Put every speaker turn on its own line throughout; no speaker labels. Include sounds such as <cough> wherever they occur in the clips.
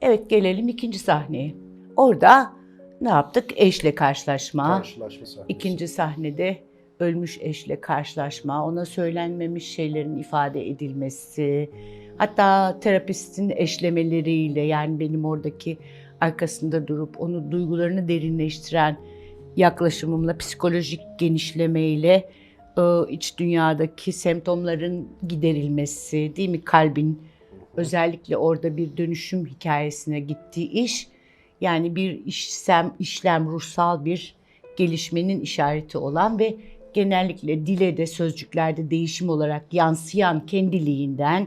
Evet gelelim ikinci sahneye. Orada ne yaptık? Eşle karşılaşma.
Karşılaşma sahnesi.
İkinci sahnede ölmüş eşle karşılaşma, ona söylenmemiş şeylerin ifade edilmesi, hatta terapistin eşlemeleriyle yani benim oradaki arkasında durup onu duygularını derinleştiren yaklaşımımla, psikolojik genişlemeyle e, iç dünyadaki semptomların giderilmesi, değil mi? Kalbin özellikle orada bir dönüşüm hikayesine gittiği iş, yani bir işlem, işlem ruhsal bir gelişmenin işareti olan ve genellikle dile de sözcüklerde değişim olarak yansıyan kendiliğinden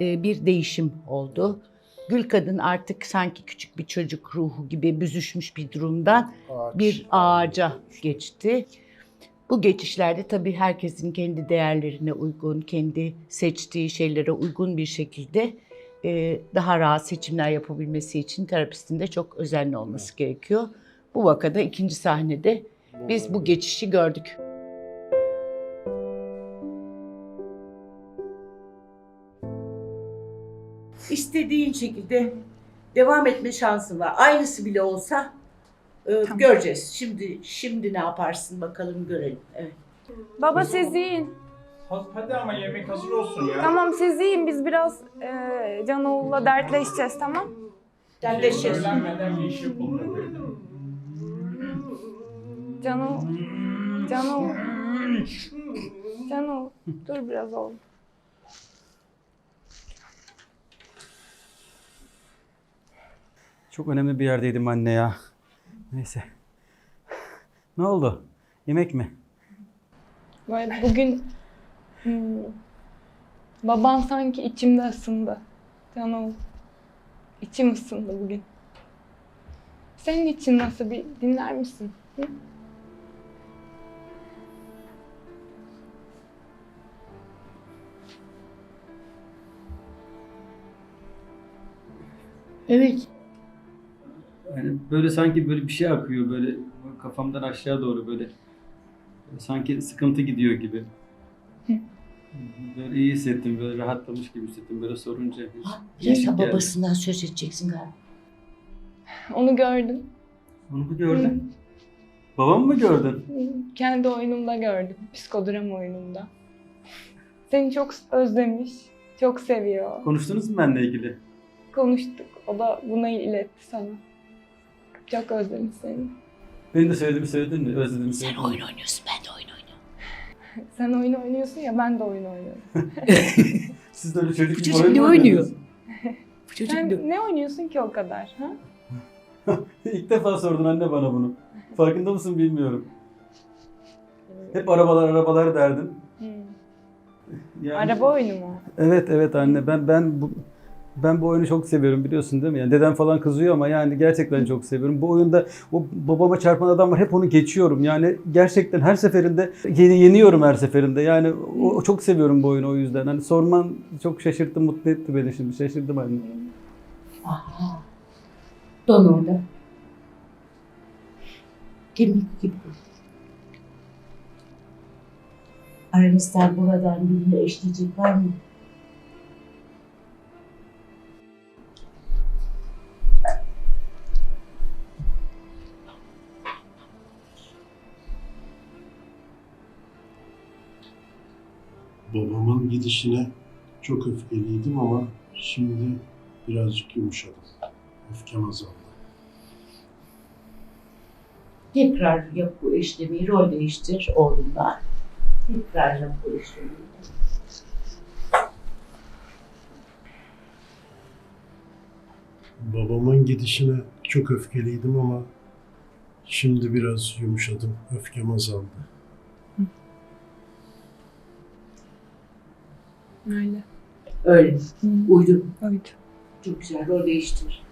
e, bir değişim oldu. Gül kadın artık sanki küçük bir çocuk ruhu gibi büzüşmüş bir durumdan
Ağaç.
bir ağaca geçti. Bu geçişlerde tabii herkesin kendi değerlerine uygun, kendi seçtiği şeylere uygun bir şekilde e, daha rahat seçimler yapabilmesi için terapistin de çok özenli olması gerekiyor. Bu vakada ikinci sahnede biz bu geçişi gördük. İstediğin şekilde devam etme şansın var. Aynısı bile olsa e, göreceğiz. Şimdi şimdi ne yaparsın bakalım görelim. Evet.
Baba siz yiyin.
Hadi, ama yemek hazır olsun ya.
Tamam siz yiyin. Biz biraz e, Canoğlu'la dertleşeceğiz tamam?
Dertleşeceğiz.
Söylenmeden bir iş yapılmıyor.
Cano, Cano, Cano. Dur biraz oğlum.
Çok önemli bir yerdeydim anne ya. Neyse. Ne oldu? Yemek mi?
Böyle bugün hmm, baban sanki içimde ısındı. Cano. İçim ısındı bugün. Senin için nasıl bir dinler misin? Hı?
Evet.
Yani böyle sanki böyle bir şey akıyor böyle kafamdan aşağı doğru böyle. Sanki sıkıntı gidiyor gibi. Böyle iyi hissettim, böyle rahatlamış gibi hissettim böyle sorunca.
Biraz
İyi
da
geldi.
babasından söz edeceksin galiba.
Onu gördüm.
Onu mu gördün? Babamı mı gördün?
Kendi oyunumda gördüm. Psikodrama oyunumda. Seni çok özlemiş. Çok seviyor.
Konuştunuz mu benimle ilgili?
Konuştuk. O da bunu iletti sana. Çok özlemiş seni.
Benim de söylediğimi söyledin mi? Özlediğimi söyledin mi?
oynuyorsun ben de oyun oynuyorum. <laughs>
Sen oyun oynuyorsun ya ben de oyun oynuyorum. <laughs>
Siz de öyle çocuk
Bu
gibi
çocuk
oyun
ne
mu
oynuyor?
oynuyorsunuz?
Bu çocuk
Sen
ne-
ne oynuyorsun ki o kadar? Ha? <laughs>
İlk defa sordun anne bana bunu. Farkında mısın bilmiyorum. Hep arabalar arabalar derdin.
Hmm.
Yani-
Araba oyunu mu?
Evet evet anne ben ben bu ben bu oyunu çok seviyorum biliyorsun değil mi? Yani dedem falan kızıyor ama yani gerçekten çok seviyorum. Bu oyunda o babama çarpan adam var hep onu geçiyorum. Yani gerçekten her seferinde yeni yeniyorum her seferinde. Yani o, çok seviyorum bu oyunu o yüzden. Hani sorman çok şaşırttı, mutlu etti beni şimdi. Şaşırdım anne.
Aha. Don orada. Kemik gibi. Aranızdan buradan birine eşleyecek var mı?
Babamın gidişine çok öfkeliydim ama şimdi birazcık yumuşadım. Öfkem azaldı.
Tekrar yap bu işlemi, rol değiştir oğlunla. Tekrar yap bu işlemi.
Babamın gidişine çok öfkeliydim ama şimdi biraz yumuşadım. Öfkem azaldı.
Öyle.
Öyle. Uydu.
Oydu.
Çok güzel. Rol değiştir.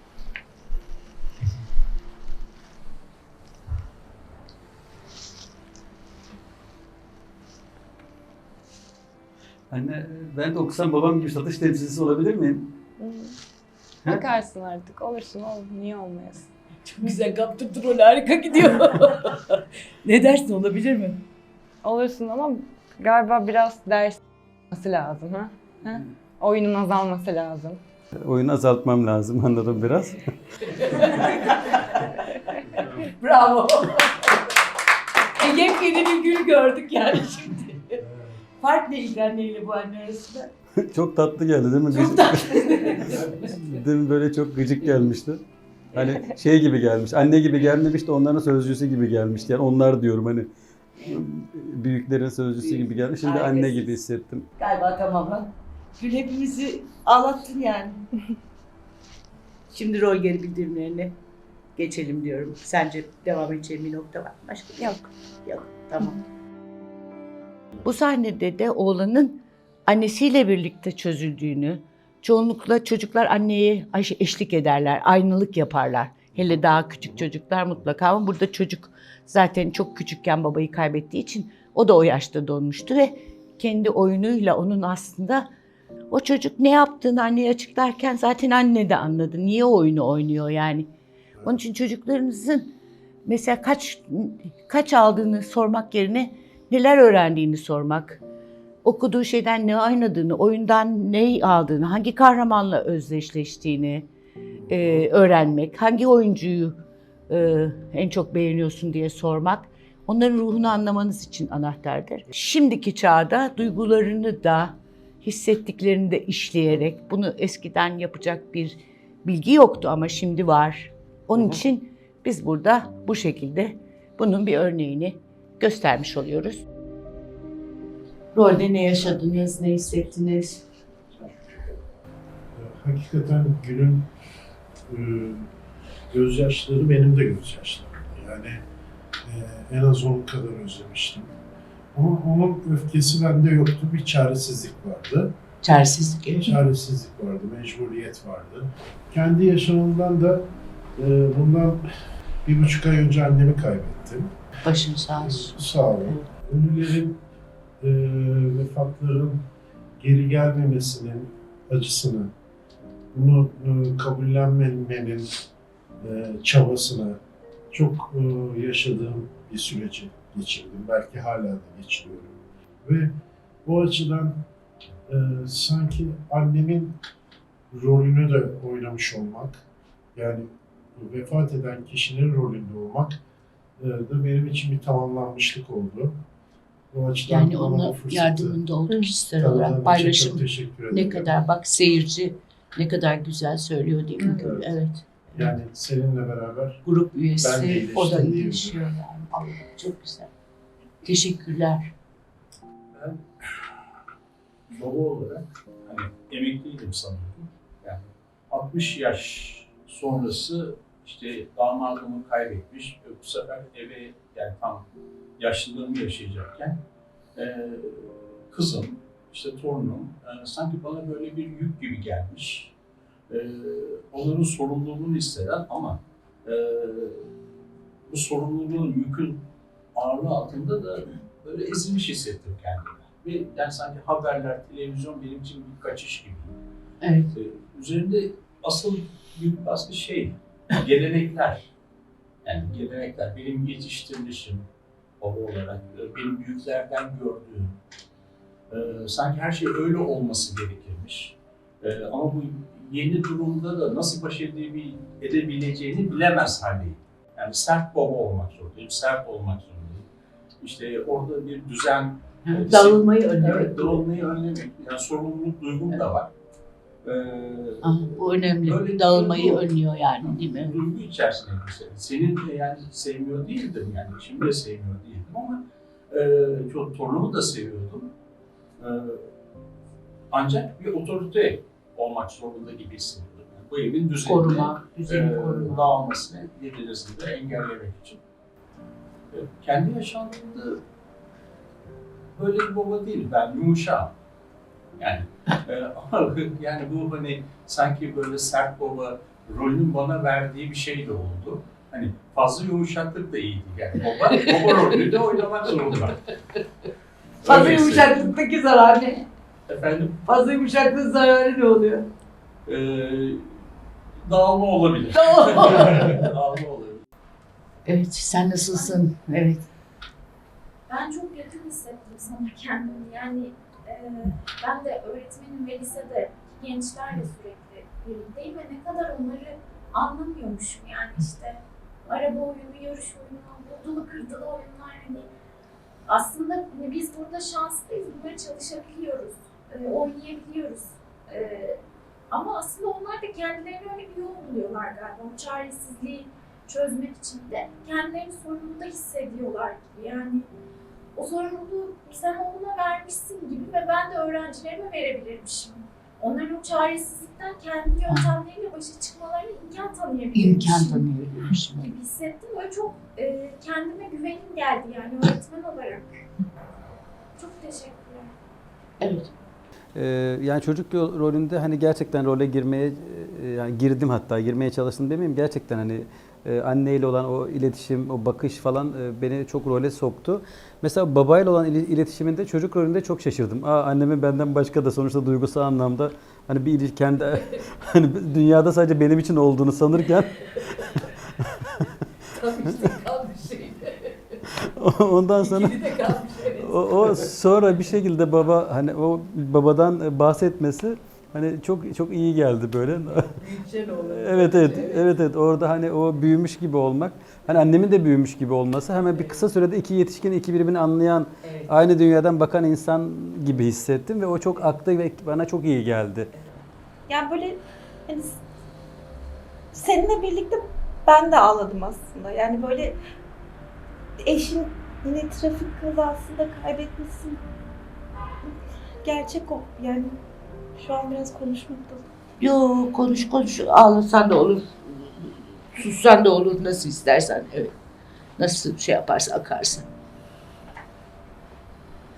Anne ben de okusam babam gibi satış temsilcisi olabilir miyim?
Hmm. Bakarsın artık. Olursun oğlum. Niye olmayasın?
Çok güzel kaptırdın rol harika gidiyor. <laughs> ne dersin olabilir mi?
Olursun ama galiba biraz ders olması lazım ha? ha? Oyunun azalması lazım.
Oyunu azaltmam lazım anladım biraz. <laughs>
Bravo. e, yepyeni bir gül gördük yani şimdi. Fark neydi anneyle bu anne arasında? <laughs>
çok tatlı geldi değil mi?
Çok tatlı. <laughs>
Demin böyle çok gıcık gelmişti. Hani şey gibi gelmiş, anne gibi gelmemiş de onların sözcüsü gibi gelmişti. Yani onlar diyorum hani büyüklerin sözcüsü gibi gelmiş. Şimdi anne
Herkes-
gibi hissettim.
Galiba tamam ha. Gül hepimizi ağlattın yani. <laughs> Şimdi rol geri bildirimlerine geçelim diyorum. Sence devam edeceğim bir nokta var mı? Başka bir
Yok.
Yok. Tamam. Bu sahnede de oğlanın annesiyle birlikte çözüldüğünü, çoğunlukla çocuklar anneye eş- eşlik ederler, aynılık yaparlar. Hele daha küçük çocuklar mutlaka ama burada çocuk zaten çok küçükken babayı kaybettiği için o da o yaşta donmuştu ve kendi oyunuyla onun aslında o çocuk ne yaptığını anneye açıklarken zaten anne de anladı. Niye oyunu oynuyor yani. Onun için çocuklarınızın mesela kaç kaç aldığını sormak yerine neler öğrendiğini sormak, okuduğu şeyden ne oynadığını, oyundan ne aldığını, hangi kahramanla özdeşleştiğini e, öğrenmek, hangi oyuncuyu e, en çok beğeniyorsun diye sormak, onların ruhunu anlamanız için anahtardır. Şimdiki çağda duygularını da, hissettiklerini de işleyerek, bunu eskiden yapacak bir bilgi yoktu ama şimdi var. Onun için biz burada bu şekilde bunun bir örneğini göstermiş oluyoruz. Rolde ne yaşadınız, ne hissettiniz?
Hakikaten Gül'ün e, gözyaşları benim de gözyaşlarım. Yani e, en az onun kadar özlemiştim. Ama onun öfkesi bende yoktu. Bir çaresizlik vardı.
Çaresizlik.
Çaresizlik vardı, mecburiyet vardı. Kendi yaşamımdan da e, bundan bir buçuk ay önce annemi kaybettim.
Başın sağ olsun.
Sağ olun. Ölülerin, e, vefatların geri gelmemesinin acısını, bunu e, kabullenmemenin e, çabasını çok e, yaşadığım bir süreci geçirdim. Belki hala da geçiriyorum. Ve bu açıdan sanki annemin rolünü de oynamış olmak, yani vefat eden kişinin rolünde olmak da benim için bir tamamlanmışlık oldu. O açıdan
Yani onun yardımında oldu kişisel
tanıdığım
olarak paylaşım. Ne kadar bak seyirci ne kadar güzel söylüyor değil mi?
Evet.
Evet.
Yani seninle beraber
Grup
Ben de
üyesi o da iyileşiyor yani. Allah, çok güzel. Teşekkürler.
Ben baba olarak hani emekliydim sanıyorum. Yani 60 yaş sonrası işte damadımı kaybetmiş bu sefer eve yani tam yaşlılığımı yaşayacakken e, kızım, işte torunum e, sanki bana böyle bir yük gibi gelmiş. E, onların sorumluluğunu hisseden ama e, bu sorumluluğun, yükün ağırlığı altında da böyle ezilmiş hissettim kendimi. Ve yani sanki haberler, televizyon benim için bir kaçış gibi.
Evet.
Ee, üzerinde asıl büyük baskı şey, gelenekler. Yani gelenekler, benim yetiştirilişim baba olarak, e, benim büyüklerden gördüğüm. E, sanki her şey öyle olması gerekirmiş. E, ama bu yeni durumda da nasıl baş edebi- edebileceğini bilemez haldeyim. Yani sert baba olmak zorundayım, sert olmak zorundayım. İşte orada bir düzen Evet,
Dağılmayı önlemek.
Evet, dağılmayı önlemek. Yani sorumluluk duygum da var. Ee,
Aha, bu önemli.
Böyle
Dağılmayı
duygu-
önlüyor yani değil mi?
Duygu içerisinde mesela. Senin de yani sevmiyor değildim yani. Şimdi de sevmiyor değildim ama e, çok torunumu da seviyordum. E, ancak bir otorite olmak zorunda gibi. Yani bu evin düzenini,
Koruma, düzeni
e,
koruma.
dağılmasını yedirisini de engellemek için. E, kendi yaşantımda böyle bir baba değil. Ben yumuşağım. Yani e, <laughs> yani bu hani sanki böyle sert baba rolünün bana verdiği bir şey de oldu. Hani fazla yumuşaklık da iyiydi. Yani baba, baba rolünü de oynamak zorunda. <laughs>
Fazla
Öyleyse.
yumuşaklıktaki zarar ne?
Efendim
Fazla yumuşaklığın zararı ne oluyor?
e, dağılma olabilir. <laughs> Dağılma olabilir.
evet, sen nasılsın? Evet.
Ben çok yakın hissettim sana kendimi. Yani e, ben de öğretmenim ve lisede gençlerle sürekli birlikteyim ve ne kadar onları anlamıyormuşum yani işte araba oyunu, yarış oyunu, vurdulu kırdılı oyunlar hani aslında hani biz burada şanslıyız, bunları çalışabiliyoruz, e, oynayabiliyoruz. E, ama aslında onlar da kendilerine öyle bir yol buluyorlar galiba. O çaresizliği çözmek için de kendilerini sorumlu da hissediyorlar gibi. Yani o sorumluluğu sen oğluna vermişsin gibi ve ben de öğrencilerime verebilirmişim. Onların o çaresizlikten kendi yöntemleriyle başa çıkmalarına imkan tanıyabilirmişim.
İmkan tanıyabilirmişim.
gibi hissettim. Böyle çok e, kendime güvenim geldi yani öğretmen olarak. Çok teşekkürler.
Evet.
Ee, yani çocuk ro- rolünde hani gerçekten role girmeye e, yani girdim hatta girmeye çalıştım demeyeyim gerçekten hani e, anneyle olan o iletişim, o bakış falan e, beni çok role soktu. Mesela babayla olan iletişiminde çocuk rolünde çok şaşırdım. Aa annemin benden başka da sonuçta duygusal anlamda hani bir ilişki kendi <laughs> hani dünyada sadece benim için olduğunu sanırken <laughs> <laughs> ondan sonra o, o sonra bir şekilde baba hani o babadan bahsetmesi hani çok çok iyi geldi böyle. evet evet evet evet orada hani o büyümüş gibi olmak hani annemin de büyümüş gibi olması hemen bir kısa sürede iki yetişkin iki birbirini anlayan aynı dünyadan bakan insan gibi hissettim ve o çok aktı ve bana çok iyi geldi.
Yani böyle hani seninle birlikte ben de ağladım aslında. Yani böyle eşin yine trafik kazasında kaybetmişsin. Gerçek o. Yani şu an biraz konuşmakta.
Yo konuş konuş ağlasan da olur. Sussan da olur nasıl istersen. Evet. Nasıl şey yaparsa akarsan.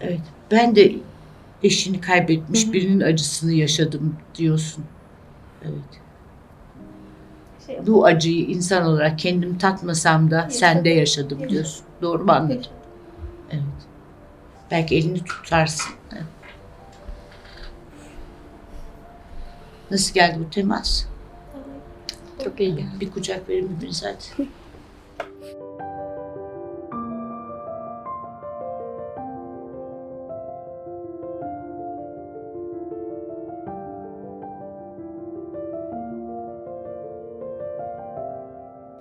Evet. Ben de eşini kaybetmiş birinin acısını yaşadım diyorsun. Evet.
Şey,
Bu acıyı insan olarak kendim tatmasam da sende yaşadım diyorsun. Doğru mu anladım? Evet. Belki elini tutarsın. Evet. Nasıl geldi bu temas?
Çok iyi geldi.
Bir kucak verin birbirinize hadi.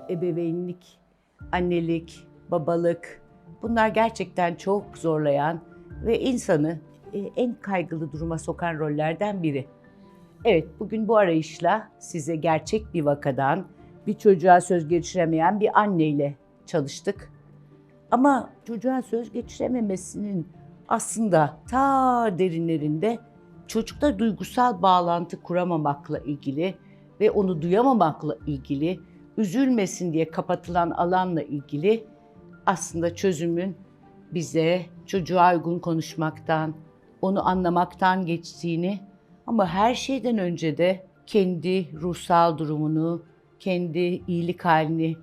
Ebeveynlik, annelik, babalık bunlar gerçekten çok zorlayan ve insanı e, en kaygılı duruma sokan rollerden biri. Evet, bugün bu arayışla size gerçek bir vakadan, bir çocuğa söz geçiremeyen bir anneyle çalıştık. Ama çocuğa söz geçirememesinin aslında ta derinlerinde çocukta duygusal bağlantı kuramamakla ilgili ve onu duyamamakla ilgili, üzülmesin diye kapatılan alanla ilgili aslında çözümün bize çocuğa uygun konuşmaktan, onu anlamaktan geçtiğini ama her şeyden önce de kendi ruhsal durumunu, kendi iyilik halini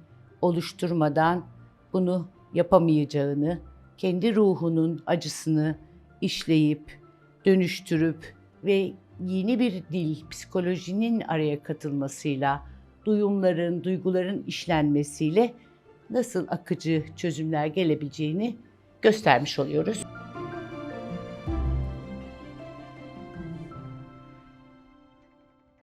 oluşturmadan bunu yapamayacağını, kendi ruhunun acısını işleyip, dönüştürüp ve yeni bir dil, psikolojinin araya katılmasıyla, duyumların, duyguların işlenmesiyle nasıl akıcı çözümler gelebileceğini göstermiş oluyoruz.